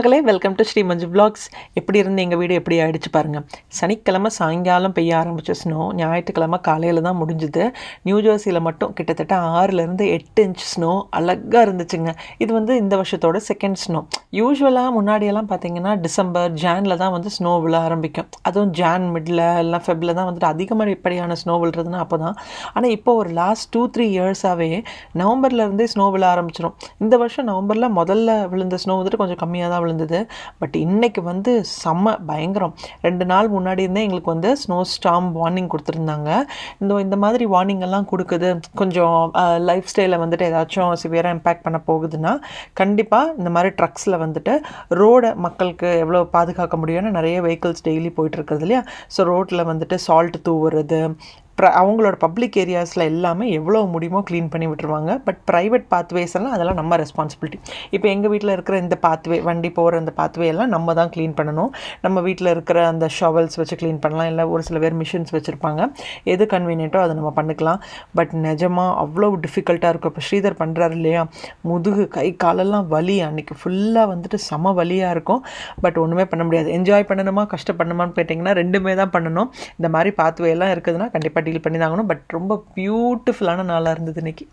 மகளே welcome to Sri Manju blogs எப்படி இருந்து எங்கள் வீடு எப்படி ஆகிடுச்சு பாருங்கள் சனிக்கிழமை சாயங்காலம் பெய்ய ஆரம்பிச்ச ஸ்னோ ஞாயிற்றுக்கிழமை காலையில் தான் முடிஞ்சுது. நியூ ஜெர்சியில் மட்டும் கிட்டத்தட்ட ஆறுலேருந்து எட்டு இன்ச் ஸ்னோ அழகாக இருந்துச்சுங்க. இது வந்து இந்த வருஷத்தோட செகண்ட் ஸ்னோ யூஸ்வலாக முன்னாடியெல்லாம் பார்த்தீங்கன்னா டிசம்பர் ஜானில் தான் வந்து ஸ்னோ விழ ஆரம்பிக்கும். அதுவும் ஜான் மிடில் எல்லாம் ஃபெப்பில் தான் வந்துட்டு அதிகமாக இப்படியான ஸ்னோ விழுறதுன்னா அப்போ தான் ஆனால் இப்போ ஒரு லாஸ்ட் டூ த்ரீ இயர்ஸாகவே நவம்பர்லேருந்தே ஸ்னோ விழ ஆரம்பிச்சிடும் இந்த வருஷம் நவம்பரில் முதல்ல விழுந்த ஸ்னோ வந்துட்டு கொஞ்சம் கம்மியாக தான் விழுந்தது. பட் இன்றைக்கி வந்து செம்ம பயங்கரம். ரெண்டு நாள் முன்னாடி இருந்தே எங்களுக்கு வந்து ஸ்னோ ஸ்டாம் வார்னிங் கொடுத்துருந்தாங்க. இந்த இந்த மாதிரி வார்னிங் எல்லாம் கொடுக்குது. கொஞ்சம் லைஃப் ஸ்டைலை வந்துட்டு ஏதாச்சும் சிவியராக இம்பேக்ட் பண்ண போகுதுன்னா கண்டிப்பாக இந்த மாதிரி ட்ரக்ஸில் வந்துட்டு ரோடை மக்களுக்கு எவ்வளோ பாதுகாக்க முடியும்னு நிறைய வெஹிக்கிள்ஸ் டெய்லி போயிட்டு இருக்கிறது இல்லையா? ஸோ ரோட்டில் வந்துட்டு சால்ட் தூவுறது ப்ர அவங்களோட பப்ளிக் ஏரியாஸில் எல்லாமே எவ்வளோ முடியுமோ க்ளீன் பண்ணி விட்டுருவாங்க. பட் ப்ரைவேட் பாத்வேஸ் எல்லாம் அதெல்லாம் நம்ம ரெஸ்பான்சிபிலிட்டி இப்போ எங்கள் வீட்டில் இருக்கிற இந்த பாத்வே வண்டி போகிற அந்த பாத்வே எல்லாம் நம்ம தான் க்ளீன் பண்ணணும். நம்ம வீட்டில் இருக்கிற அந்த ஷவல்ஸ் வச்சு க்ளீன் பண்ணலாம். இல்லை ஒரு சில பேர் மிஷின்ஸ் வச்சுருப்பாங்க. எது கன்வீனியன்ட்டோ அதை நம்ம பண்ணிக்கலாம். பட் நிஜமாக அவ்வளோ டிஃபிகல்ட்டாக இருக்கும். இப்போ ஸ்ரீதர் பண்ணுறாரு இல்லையா? முதுகு கை காலெல்லாம் வலி. அன்றைக்கி ஃபுல்லாக வந்துட்டு செம வலியாக இருக்கும். பட் ஒன்றுமே பண்ண முடியாது. என்ஜாய் பண்ணணுமா? கஷ்டப்படணுமான்னு கேட்டிங்கன்னா ரெண்டுமே தான் பண்ணணும். இந்த மாதிரி பாத்வே எல்லாம் இருக்குதுன்னா கண்டிப்பாக டீல் பண்ணி தாங்கணும் பட் ரொம்ப பியூட்டிஃபுல்லான நாளாக இருந்தது இன்றைக்கி